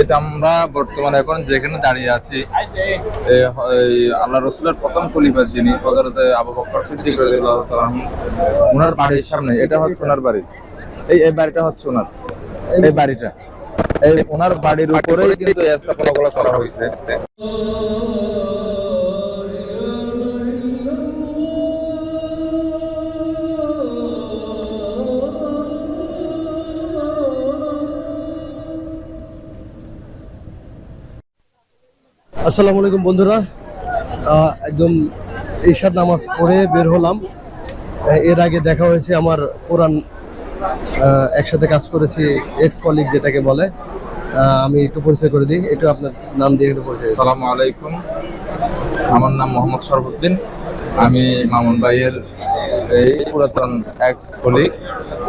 এটা আমরা বর্তমানে এখন যেখানে দাঁড়িয়ে আছি আল্লাহ রসুলের প্রথম খলিফা যিনি হজরতে আবু বকর সিদ্দিক ওনার বাড়ির সামনে, এটা হচ্ছে ওনার বাড়ি। এই এই বাড়িটা হচ্ছে ওনার এই বাড়িটা। এই ওনার বাড়ির উপরেই কিন্তু স্থাপনাগুলো করা হয়েছে। আসসালামু আলাইকুম বন্ধুরা। একদম ঈশার নামাজ পড়ে বের হলাম। এর আগে দেখা হয়েছে আমার কোরআন একসাথে কাজ করেছি এক্স কলিগ যেটাকে বলে। আমি একটু পরিচয় করে দিই, একটু আপনার নাম দিয়ে একটু পরিচয়। আসসালামু আলাইকুম। আমার নাম মোহাম্মদ শরফুদ্দিন। আমি মামুন ভাইয়ের এই পুরাতন এক কলিগ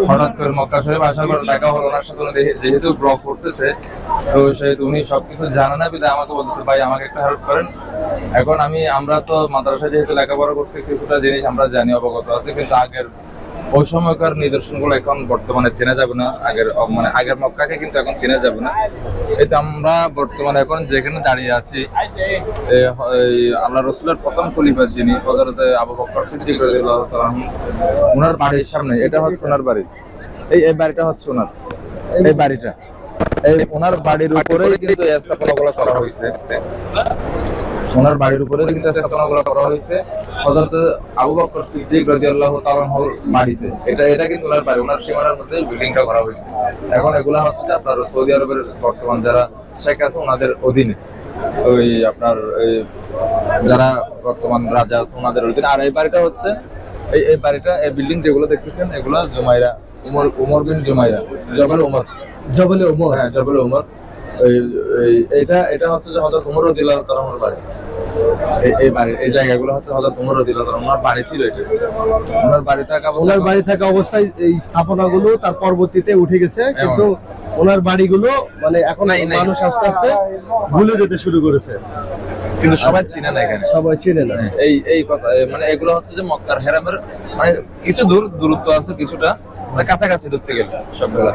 হঠাৎ করে মক্কা শরীফ আসার পর দেখা হলো ওনার সাথে যেহেতু ব্লগ করতেছে, তো সেহেতু উনি সবকিছু জানে না বিধায় আমাকে বলতেছে, ভাই, আমাকে একটা হেল্প করেন। এখন আমি আমরা তো মাদ্রাসায় যেহেতু লেখাপড়া করছি, কিছুটা জিনিস আমরা জানি, অবগত আছে, কিন্তু আগের ওই সময়কার নিদর্শনগুলো এখন বর্তমানে চেনা যাবে না। আগের মানে আগের মক্কাকে কিন্তু এখন চেনা যাবে না। এটা আমরা বর্তমানে এখন যেখানে দাঁড়িয়ে আছি আল্লাহ রসুলের প্রথম খলিফা যিনি হজরতে আবু বকর সিদ্দিক ওনার বাড়ির সামনে, এটা হচ্ছে ওনার বাড়ি। এই এই বাড়িটা হচ্ছে ওনার এই বাড়িটা। এই ওনার বাড়ির উপরেই কিন্তু স্থাপনাগুলো করা হয়েছে। ওনার বাড়ির উপরে কিন্তু স্থাপনাগুলো করা হয়েছে। হযরত আবু বকর সিদ্দিক রাদিয়াল্লাহু তাআলা বাড়িতে এটা এটা কিন্তু ওনার বাড়ি ওনার সীমানার মধ্যে বিল্ডিংটা করা হয়েছে। এখন এগুলা হচ্ছে আপনার সৌদি আরবের বর্তমান যারা শেখ আছে ওনাদের অধীনে। ওই আপনার এই যারা বর্তমান রাজা আছে ওনাদের অধীনে। আর এই বাড়িটা হচ্ছে এই এই বাড়িটা এই বিল্ডিং যেগুলো দেখতেছেন এগুলো জুমাইরা উমর উমর বিন জুমাইরা জবাল উমর। জবলে ওমর হ্যাঁ জবাল উমর। এটা এটা হচ্ছে যে হযরত উমর রাদিয়াল্লাহু তাআলা আনহুর বাড়ি। এই এই বাড়ি এই জায়গাগুলো হচ্ছে হযরত উমর রাদিয়াল্লাহু তাআলা ওনার বাড়ি ছিল এটা। ওনার বাড়ি থাকা ওনার বাড়ি থাকা অবস্থায় এই স্থাপনাগুলো তার পরবর্তীতে উঠে গেছে কিন্তু ওনার বাড়িগুলো মানে এখন। মানুষ আস্তে আস্তে ভুলে যেতে শুরু করেছে। কিন্তু সবাই চিনে না এখানে। সবাই চিনে না। এই এই মানে এগুলো হচ্ছে যে মক্কার হেরামের মানে কিছু দূর দূরত্ব আছে কিছুটা মানে কাছাকাছি ধরতে গেলে সবগুলা।